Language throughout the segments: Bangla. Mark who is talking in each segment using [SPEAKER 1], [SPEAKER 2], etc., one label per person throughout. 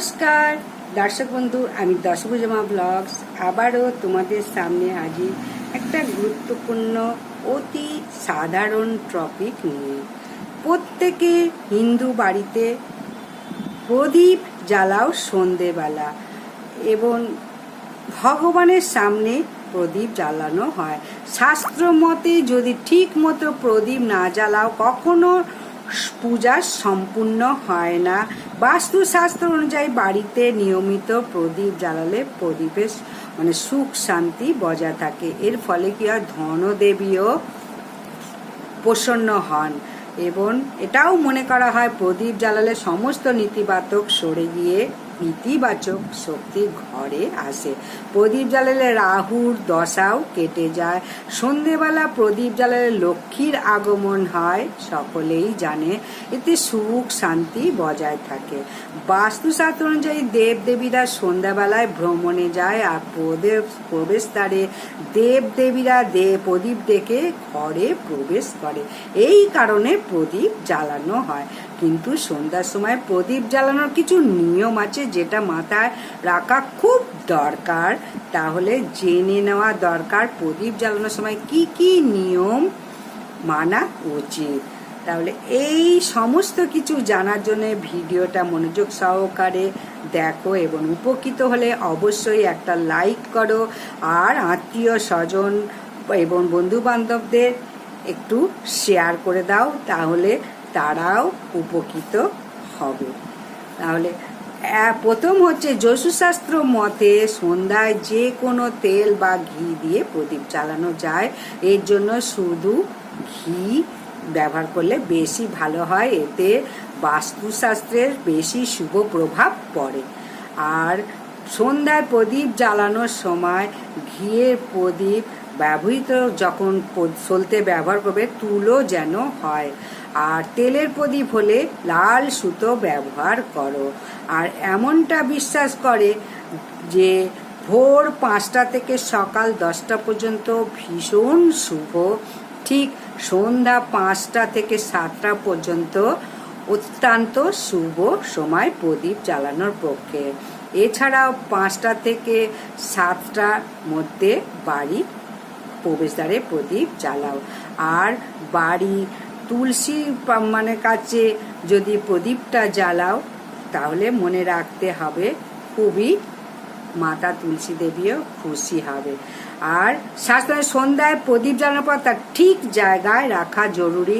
[SPEAKER 1] নমস্কার। দর্শক বন্ধু, আমি দশভুজমা ব্লগস। আবারও তোমাদের সামনে হাজির একটা গুরুত্বপূর্ণ, অতি সাধারণ টপিক নিয়ে। প্রত্যেকে হিন্দু বাড়িতে প্রদীপ জ্বালাও সন্ধেবেলা এবং ভগবানের সামনে প্রদীপ জ্বালানো হয়। শাস্ত্র মতে যদি ঠিক মতো প্রদীপ না জ্বালাও, কখনো পূজা সম্পূর্ণ হয় না। বাস্তুশাস্ত্র অনুযায়ী বাড়িতে নিয়মিত প্রদীপ জ্বালালে প্রদীপের মানে সুখ শান্তি বজায় থাকে। এর ফলে কি হয়? ধনদেবীও প্রসন্ন হন। এবং এটাও মনে করা হয়, প্রদীপ জ্বালালে সমস্ত নীতিবাচক সরে গিয়ে ইতিবাচক শক্তি ঘরে আসে। প্রদীপ জ্বালালে রাহুর দশাও কেটে যায়। সন্ধেবেলা প্রদীপ জ্বালালে লক্ষ্মীর আগমন হয়, সকলেই জানে। এতে সুখ, শান্তি বজায় থাকে। বাস্তুশাস্ত্র অনুযায়ী দেব দেবীরা সন্ধ্যাবেলায় ভ্রমণে যায় আর প্রদেব প্রবেশদ্বারে দেব দেবীরা দে প্রদীপ দেখে ঘরে প্রবেশ করে। এই কারণে প্রদীপ জ্বালানো হয়। কিন্তু সন্ধ্যার সময় প্রদীপ জ্বালানোর কিছু নিয়ম আছে যেটা মাথায় রাখা খুব দরকার। তাহলে জেনে নেওয়া দরকার প্রদীপ জ্বালানোর সময় কি কি নিয়ম মানা উচিত। তাহলে এই সমস্ত কিছু জানার জন্য ভিডিওটা মনোযোগ সহকারে দেখো এবং উপকৃত হলে অবশ্যই একটা লাইক করো আর আত্মীয় স্বজন এবং বন্ধু বান্ধবদের একটু শেয়ার করে দাও। তাহলে তারাও উপকৃত হবে। তাহলে প্রথম হচ্ছে যশুশাস্ত্র মতে সন্ধ্যায় যে কোনো তেল বা ঘি দিয়ে প্রদীপ চালানো যায়। এর জন্য শুধু ঘি ব্যবহার করলে বেশি ভালো হয়। এতে বাস্তুশাস্ত্রের বেশি শুভ প্রভাব পড়ে। আর সন্ধ্যায় প্রদীপ জ্বালানোর সময় ঘিয়ের প্রদীপ ব্যবহৃত যখন সলতে ব্যবহার করবে, তুলো যেন হয়। আর তেলের প্রদীপ হলে লাল সুতো ব্যবহার করো। আর এমনটা বিশ্বাস করে যে ভোর পাঁচটা থেকে সকাল দশটা পর্যন্ত ভীষণ শুভ। ঠিক সন্ধ্যা পাঁচটা থেকে সাতটা পর্যন্ত অত্যন্ত শুভ সময় প্রদীপ জ্বালানোর পক্ষে। এছাড়াও পাঁচটা থেকে সাতটার মধ্যে বাড়ি প্রবেশদ্বারে প্রদীপ জ্বালাও। আর বাড়ি তুলসী মানে কাছে যদি প্রদীপটা জ্বালাও, তাহলে মনে রাখতে হবে খুবই মাতা তুলসী দেবীও খুশি হবে। আর শাস্ত্রের সন্ধ্যায় প্রদীপ জ্বালানোর পর তার ঠিক জায়গায় রাখা জরুরি।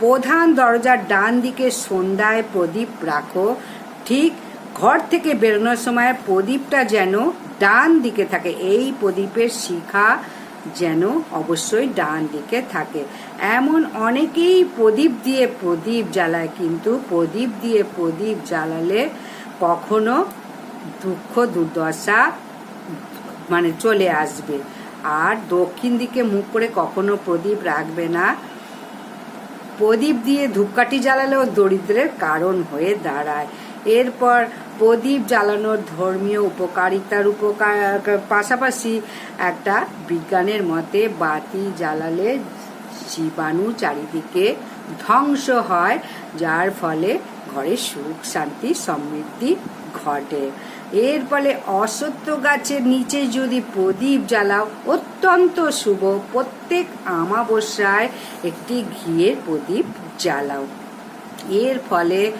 [SPEAKER 1] প্রধান দরজার ডান দিকে সন্ধ্যায় প্রদীপ রাখো। ঠিক ঘর থেকে বেরোনোর সময় প্রদীপটা যেন ডান দিকে থাকে। এই প্রদীপের শিখা যেন অবশ্যই ডান দিকে থাকে। এমন অনেকেই প্রদীপ দিয়ে প্রদীপ জ্বালায়, কিন্তু প্রদীপ দিয়ে প্রদীপ জ্বালালে কখনো দুঃখ, দুর্দশা মানে চলে আসবে। আর দক্ষিণ দিকে মুখ করে কখনো প্রদীপ রাখবে না। প্রদীপ দিয়ে ধূপকাঠি জ্বালালেও দরিদ্রের কারণ হয়ে দাঁড়ায়। এরপর প্রদীপ জ্বালানোর ধর্মীয় উপকারিতার উপকার, পাশাপাশি একটা বিজ্ঞানের মতে বাতি জ্বালালে জীবাণু চারিদিকে ধ্বংস হয়, যার ফলে ঘরে সুখ, শান্তি, সমৃদ্ধি ঘটে। এর ফলে অসত্য গাছের নিচে যদি প্রদীপ জ্বালাও, অত্যন্ত শুভ। প্রত্যেক আমাবস্যায় একটি ঘিয়ের প্রদীপ জ্বালাও। এর ফলে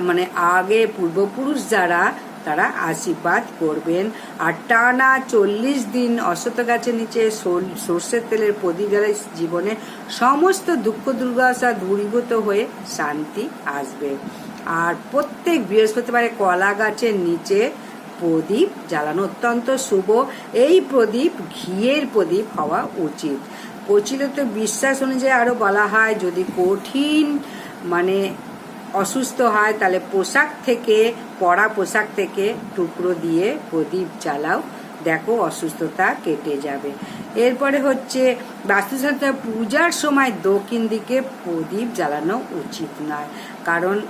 [SPEAKER 1] মানে আগে পূর্বপুরুষ যারা, তারা আশীর্বাদ করবেন। আর টানা চল্লিশ দিন অসত গাছের নিচে সর্ষের তেলের প্রদীপ জীবনে সমস্ত দুঃখ দুর্দশা দূরীভূত হয়ে শান্তি আসবে। আর প্রত্যেক বৃহস্পতিবারে কলা গাছের নিচে প্রদীপ জ্বালানো অত্যন্ত শুভ। এই প্রদীপ ঘিয়ের প্রদীপ হওয়া উচিত। প্রচলিত বিশ্বাস অনুযায়ী আরও বলা হয়, যদি কঠিন মানে অসুস্থ হয়, তাহলে পোশাক থেকে, পরা পোশাক থেকে টুকরো দিয়ে প্রদীপ জ্বালাও। দেখো অসুস্থতা কেটে যাবে। এরপরে হচ্ছে বাস্তুশাস্ত্র পূজার সময় দক্ষিণ দিকে প্রদীপ জ্বালানো উচিত নয়। কারণ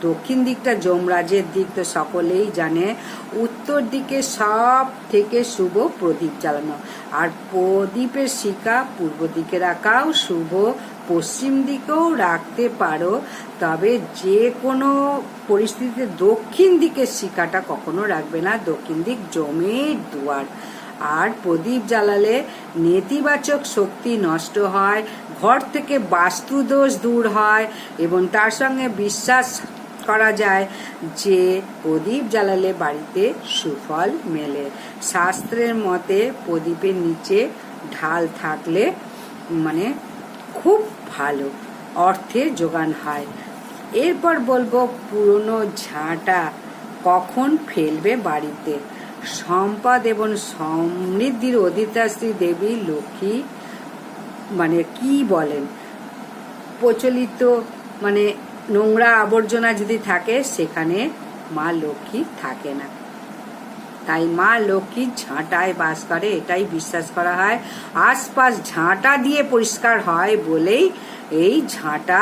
[SPEAKER 1] দক্ষিণ দিকটা যমরাজের দিক, তো সকলেই জানে। উত্তর দিকে সব থেকে শুভ প্রদীপ জ্বালানো। আর প্রদীপের শিকা পূর্ব দিকে রাখাও শুভ। পশ্চিম দিকেও রাখতে পারো, তবে যে কোনো পরিস্থিতিতে দক্ষিণ দিকের শিকাটা কখনো রাখবে না। দক্ষিণ দিক জমের দুয়ার। আর প্রদীপ জ্বালালে নেতিবাচক শক্তি নষ্ট হয়, ঘর থেকে বাস্তুদোষ দূর হয় এবং তার সঙ্গে বিশ্বাস করা যায় যে প্রদীপ জ্বালালে বাড়িতে সুফল মেলে। শাস্ত্রের মতে প্রদীপের নিচে ঢাল থাকলে মানে খুব ভালো অর্থের যোগান হয়। এরপর বলব, পুরনো ঝাঁটা কখন ফেলবে বাড়িতে? সম্পদ এবং সমৃদ্ধির অধিতাশ্রী দেবী লক্ষ্মী মানে কি বলেন? প্রচলিত মানে নোংরা আবর্জনা যদি থাকে, সেখানে মা লক্ষ্মী থাকে না। তাই মা লক্ষ্মী ঝাঁটায় বাস করে, এটাই বিশ্বাস করা হয়। আশপাশ ঝাঁটা দিয়ে পরিষ্কার হয় বলেই এই ঝাঁটা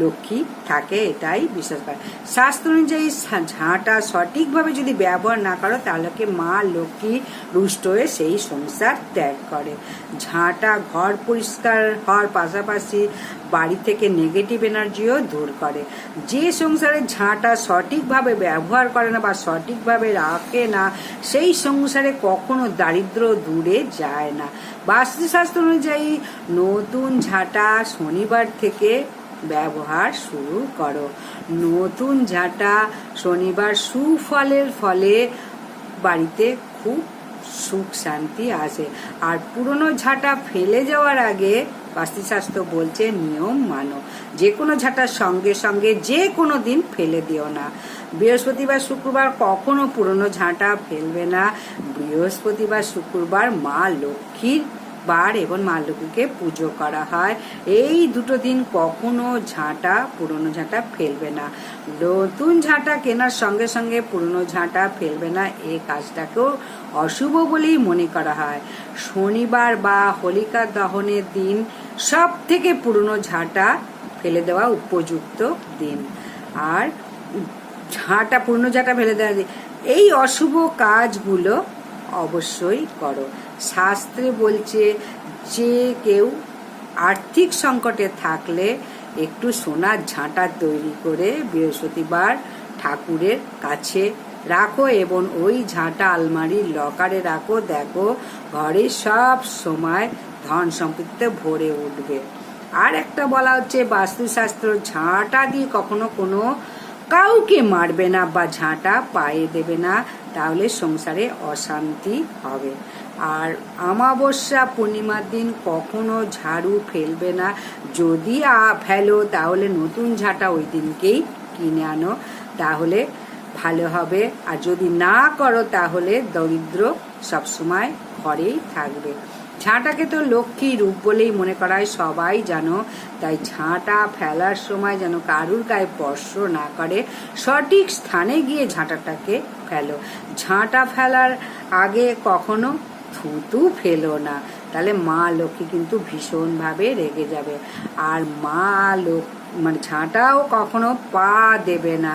[SPEAKER 1] লক্ষ্মী থাকে, এটাই বিশ্বাস করে শাস্ত্র অনুযায়ী ঝাঁটা সঠিকভাবে যদি ব্যবহার না করো, তাহলে মা লক্ষ্মী রুষ্ট হয়ে সেই সংসার ত্যাগ করে। ঝাঁটা ঘর পরিষ্কার হওয়ার পাশাপাশি বাড়ি থেকে নেগেটিভ এনার্জিও দূর করে। যে সংসারে ঝাঁটা সঠিকভাবে ব্যবহার করে না বা সঠিকভাবে রাখে না, সেই সংসারে কখনো দারিদ্র দূরে যায় না। বাস্তুশাস্ত্র অনুযায়ী নতুন ঝাঁটা শনিবার থেকে ব্যবহার শুরু করো। নতুন ঝাঁটা শনিবার সুফলের ফলে বাড়িতে খুব সুখ শান্তি আসে। আর পুরনো ঝাঁটা ফেলে যাওয়ার আগে বাস্তুশাস্ত্র বলছে নিয়ম মানো। যে কোনো ঝাঁটার সঙ্গে সঙ্গে যে কোনো দিন ফেলে দিও না। বৃহস্পতিবার, শুক্রবার কখনো পুরনো ঝাঁটা ফেলবে না। বৃহস্পতিবার, শুক্রবার মা লক্ষ্মীর বার এবং মা লক্ষ্মীকে পুজো করা হয়। এই দুটো দিন কখনো ঝাঁটা, পুরনো ঝাঁটা ফেলবে না। নতুন ঝাঁটা কেনার সঙ্গে সঙ্গে পুরনো ঝাঁটা ফেলবে না। এই কাজটাকেও অশুভ বলেই মনে করা হয়। শনিবার বা হোলিকা দহনের দিন সব থেকে পুরনো ঝাঁটা ফেলে দেওয়া উপযুক্ত দিন। আর ঝাঁটা, পুরনো ঝাঁটা ফেলে দেওয়া এই অশুভ কাজগুলো অবশ্যই করো। শাস্ত্রে বলছে, যে কেউ আর্থিক সংকটে থাকলে একটু সোনার ঝাঁটা তৈরি করে বৃহস্পতিবার ঠাকুরের কাছে রাখো এবং ওই ঝাঁটা আলমারির লকারে রাখো। দেখো, ঘরে সব সময় ধন সম্পত্তিতে ভরে উঠবে। আর একটা বলা হচ্ছে, বাস্তুশাস্ত্র, ঝাঁটা দিয়ে কখনো কোনো কাউকে মারবে না বা ঝাঁটা পায়ে দেবে না। তাহলে সংসারে অশান্তি হবে। আর আমাবস্যা পূর্ণিমার দিন কখনো ঝাড়ু ফেলবে না। যদি ফেলো, তাহলে নতুন ঝাঁটা ওই দিনকেই কিনে আনো। তাহলে ভালো হবে। আর যদি না করো, তাহলে দরিদ্র সবসময় ঘরেই থাকবে। ঝাঁটাকে তো লক্ষ্মী রূপ বলেই মনে করা হয় সবাই জানো। তাই ঝাঁটা ফেলার সময় যেন কারুর গায়ে স্পর্শ না করে, সঠিক স্থানে গিয়ে ঝাঁটাটাকে ফেলো। ঝাঁটা ফেলার আগে কখনো থুতু ফেলো না। তাহলে মা লক্ষ্মী কিন্তু ভীষণভাবে রেগে যাবে। আর মা লোক মানে ঝাঁটাও কখনো পা দেবে না।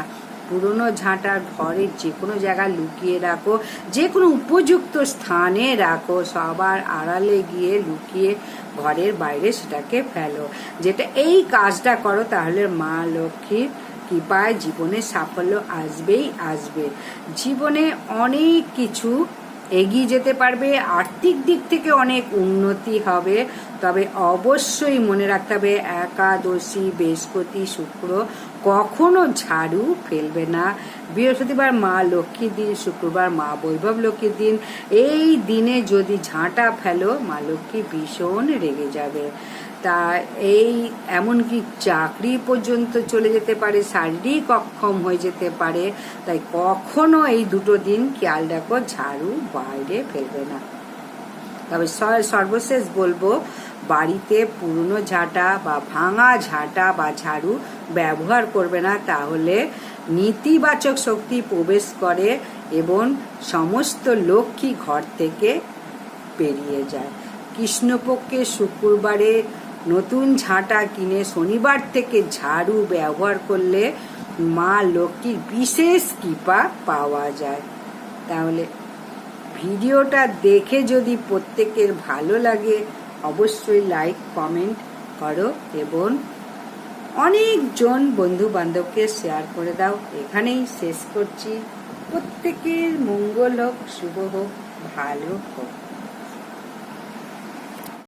[SPEAKER 1] পুরনো ঝাঁটা ঘরের যে কোনো জায়গায় লুকিয়ে রাখো, যে কোনো উপযুক্ত স্থানে রাখো, সবার আড়ালে গিয়ে লুকিয়ে ঘরের বাইরে সেটাকে ফেলো। যেটা এই কাজটা করো, তাহলে মা লক্ষ্মীর কৃপায় জীবনে সাফল্য আসবেই আসবে। জীবনে অনেক কিছু এগিয়ে যেতে পারবে, আর্থিক দিক থেকে অনেক উন্নতি হবে, তবে অবশ্যই মনে রাখতে হবে একাদশী, বৃহস্পতি, শুক্র কখনো ঝাড়ু ফেলবে না। বৃহস্পতিবার মা লক্ষ্মীর দিন, শুক্রবার মা বৈভব লক্ষ্মীর দিন। এই দিনে যদি ঝাঁটা ফেলো, মা লক্ষ্মী ভীষণ রেগে যাবে। তা এই এমনকি চাকরি পর্যন্ত চলে যেতে পারে, শারীরিক অক্ষম হয়ে যেতে পারে। তাই কখনো এই দুটো দিন খেয়াল রাখো, ঝাড়ু বাইরে ফেলবে না। তবে সর্বশেষ বলব বাড়িতে পুরনো ঝাঁটা বা ভাঙা ঝাঁটা বা ঝাড়ু ব্যবহার করবে না, তাহলে নেতিবাচক শক্তি প্রবেশ করে এবং সমস্ত লক্ষ্মী ঘর থেকে বেরিয়ে যায়। কৃষ্ণপক্ষে শুক্রবারে নতুন ঝাঁটা কিনে শনিবার থেকে ঝাড়ু ব্যবহার করলে মা লক্ষ্মীর বিশেষ কৃপা পাওয়া যায়। তাহলে ভিডিওটা দেখে যদি প্রত্যেকের ভালো লাগে অবশ্যই লাইক কমেন্ট করো এবং অনেকজন বন্ধু বান্ধবকে শেয়ার করে দাও। এখানেই শেষ করছি। প্রত্যেকের মঙ্গল হোক, শুভ হোক, ভালো হোক।